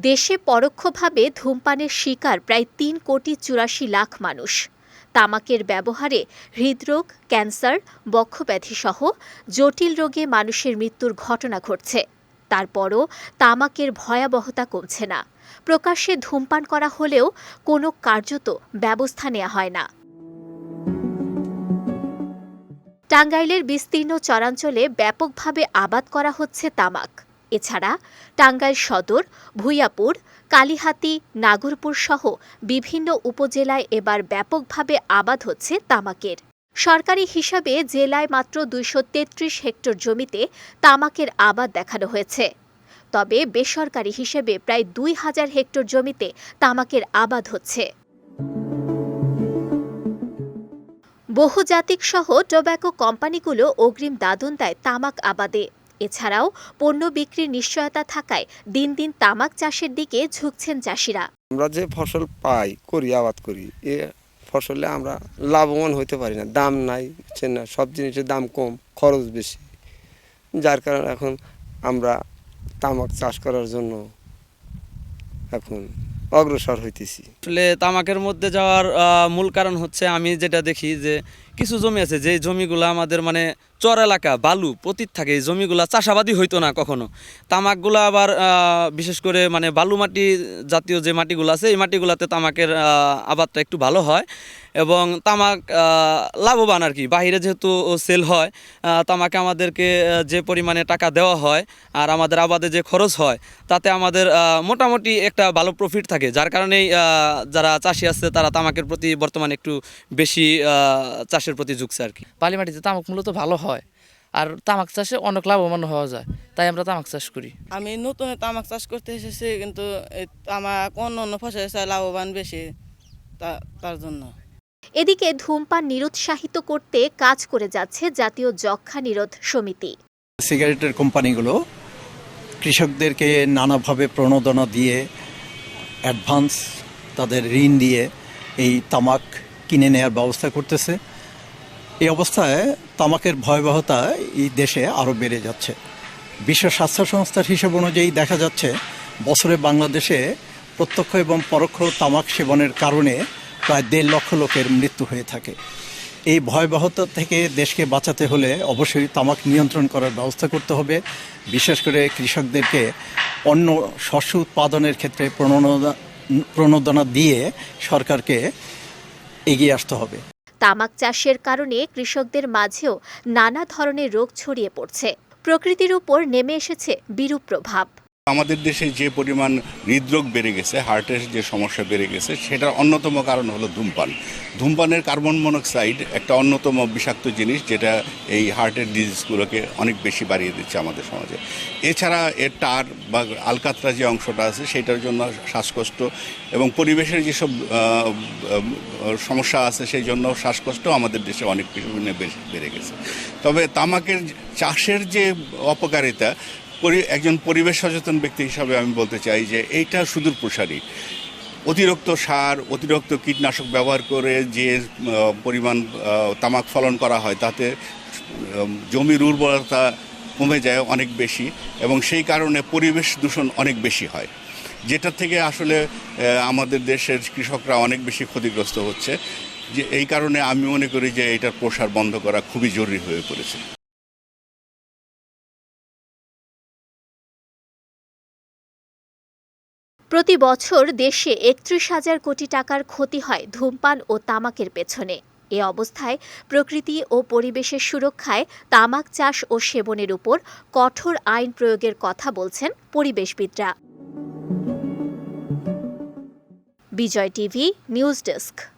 দেশে পরোক্ষভাবে ধূমপানের শিকার প্রায় তিন কোটি চুরাশি লাখ মানুষ। তামাকের ব্যবহারে হৃদরোগ, ক্যান্সার, বক্ষব্যাধিসহ জটিল রোগে মানুষের মৃত্যুর ঘটনা ঘটছে। তারপরও তামাকের ভয়াবহতা কমছে না। প্রকাশ্যে ধূমপান করা হলেও কোনো কার্যত ব্যবস্থা নেওয়া হয় না। টাঙ্গাইলের বিস্তীর্ণ চরাঞ্চলে ব্যাপকভাবে আবাদ করা হচ্ছে তামাক। এছাড়া টাঙ্গাইল সদর, ভুইয়াপুর, কালিহাতী, নাগরপুর সহ বিভিন্ন উপজেলায় এবার ব্যাপকভাবে আবাদ হচ্ছে তামাকের। সরকারি হিসাবে জেলায় মাত্র দুইশো তেত্রিশ হেক্টর জমিতে তামাকের আবাদ দেখানো হয়েছে। তবে বেসরকারি হিসেবে প্রায় দুই হাজার হেক্টর জমিতে তামাকের আবাদ হচ্ছে। বহুজাতিক সহ টোব্যাকো কোম্পানিগুলো অগ্রিম দাদন দেয় তামাক আবাদে। এছাড়াও পণ্য বিক্রির নিশ্চয়তা থাকায় দিন দিন তামাক চাষের দিকে ঝুঁকছেন চাষিরা। আমরা যে ফসল পাই করি আবাদ করি এ ফসলে আমরা লাভবান হইতে পারি না। দাম নাই বুঝছেন না? সব জিনিসের দাম কম খরচ বেশি। যার কারণে এখন আমরা তামাক চাষ করার জন্য এখন অগ্রসর হইতেছি। আসলে তামাকের মধ্যে যাওয়ার মূল কারণ হচ্ছে আমি যেটা দেখি যে কিছু জমি আছে যে জমিগুলো আমাদের মানে চর এলাকা বালু পতিত থাকে এই জমিগুলো চাষাবাদই হইতো না কখনো। তামাকগুলো আবার বিশেষ করে মানে বালু মাটি জাতীয় যে মাটিগুলো আছে এই মাটিগুলোতে তামাকের আবাদটা একটু ভালো হয় এবং তামাক লাভবান আর কি। বাইরে যেহেতু সেল হয় তামাকে আমাদেরকে যে পরিমাণে টাকা দেওয়া হয় আর আমাদের আবাদে যে খরচ হয় তাতে আমাদের মোটামুটি একটা ভালো প্রফিট থাকে। যার কারণেই যারা চাষি আছে তারা তামাকের প্রতি বর্তমানে একটু বেশি আহ, চাষের প্রতি ঝুঁকছে আর কি। বালি মাটিতে তামাক মূলত ভালো হয় আর তামাক চাষে অনেক লাভবান হওয়া যায় তাই আমরা তামাক চাষ করি। আমি নতুন তামাক চাষ করতে এসেছি কিন্তু তামাক অন্য অন্য ফসলের চেয়ে লাভবান বেশি তা তার জন্য। এদিকে ধূমপান নিরুৎসাহিত করতে কাজ করে যাচ্ছে জাতীয় যক্ষ্মা নিরোধ সমিতি। সিগারেটের কোম্পানিগুলো কৃষকদেরকে নানাভাবে প্রণোদনা দিয়ে অ্যাডভান্স তাদের ঋণ দিয়ে এই তামাক কিনে নেয়ার ব্যবস্থা করতেছে। এই অবস্থায় তামাকের ভয়াবহতা এই দেশে আরও বেড়ে যাচ্ছে। বিশ্ব স্বাস্থ্য সংস্থার হিসেব অনুযায়ী দেখা যাচ্ছে, বছরে বাংলাদেশে প্রত্যক্ষ এবং পরোক্ষ তামাক সেবনের কারণে প্রায় দেড় লক্ষ লোকের মৃত্যু হয়ে থাকে। এই ভয়াবহতা থেকে দেশকে বাঁচাতে হলে অবশ্যই তামাক নিয়ন্ত্রণ করার ব্যবস্থা করতে হবে। বিশেষ করে কৃষকদেরকে অন্য শস্য উৎপাদনের ক্ষেত্রে প্রণোদনা প্রণোদনা দিয়ে সরকারকে এগিয়ে আসতে হবে। তামাক চাষের কারণে কৃষকদের মাঝেও নানা ধরনের রোগ ছড়িয়ে পড়ছে। প্রকৃতির উপর নেমে এসেছে বিরূপ প্রভাব। আমাদের দেশে যে পরিমাণ হৃদরোগ বেড়ে গেছে হার্টের যে সমস্যা বেড়ে গেছে, সেটার অন্যতম কারণ হলো ধূমপান। ধূমপানের কার্বন মনোক্সাইড একটা অন্যতম বিষাক্ত জিনিস যেটা এই হার্টের ডিজিজগুলোকে অনেক বেশি বাড়িয়ে দিচ্ছে আমাদের সমাজে। এছাড়া এর টার বা আলকাতরা যে অংশটা আছে, সেটার জন্য শ্বাসকষ্ট এবং পরিবেশের যেসব সমস্যা আছে, সেই জন্য শ্বাসকষ্ট আমাদের দেশে অনেক বেশ- বেড়ে গেছে। তবে তামাকের চাষের যে অপকারিতা একজন পরিবেশ সচেতন ব্যক্তি হিসাবে আমি বলতে চাই যে এইটা সুদূর প্রসারী। অতিরিক্ত সার, অতিরিক্ত কীটনাশক ব্যবহার করে যে পরিমাণ তামাক ফলন করা হয়, তাতে জমির উর্বরতা কমে যায় অনেক বেশি এবং সেই কারণে পরিবেশ দূষণ অনেক বেশি হয়। যেটা থেকে আসলে আমাদের দেশের কৃষকরা অনেক বেশি ক্ষতিগ্রস্ত হচ্ছে। যে, এই কারণে আমি মনে করি যে, এটার প্রসার বন্ধ করা খুবই জরুরি হয়ে পড়েছে। প্রতি বছর দেশে একত্রিশ হাজার কোটি টাকার ক্ষতি হয় ধূমপান ও তামাকের পেছনে। এ অবস্থায় প্রকৃতি ও পরিবেশের সুরক্ষায় তামাক চাষ ও সেবনের উপর কঠোর আইন প্রয়োগের কথা বলছেন পরিবেশবিদরা। Bijoy TV, news desk.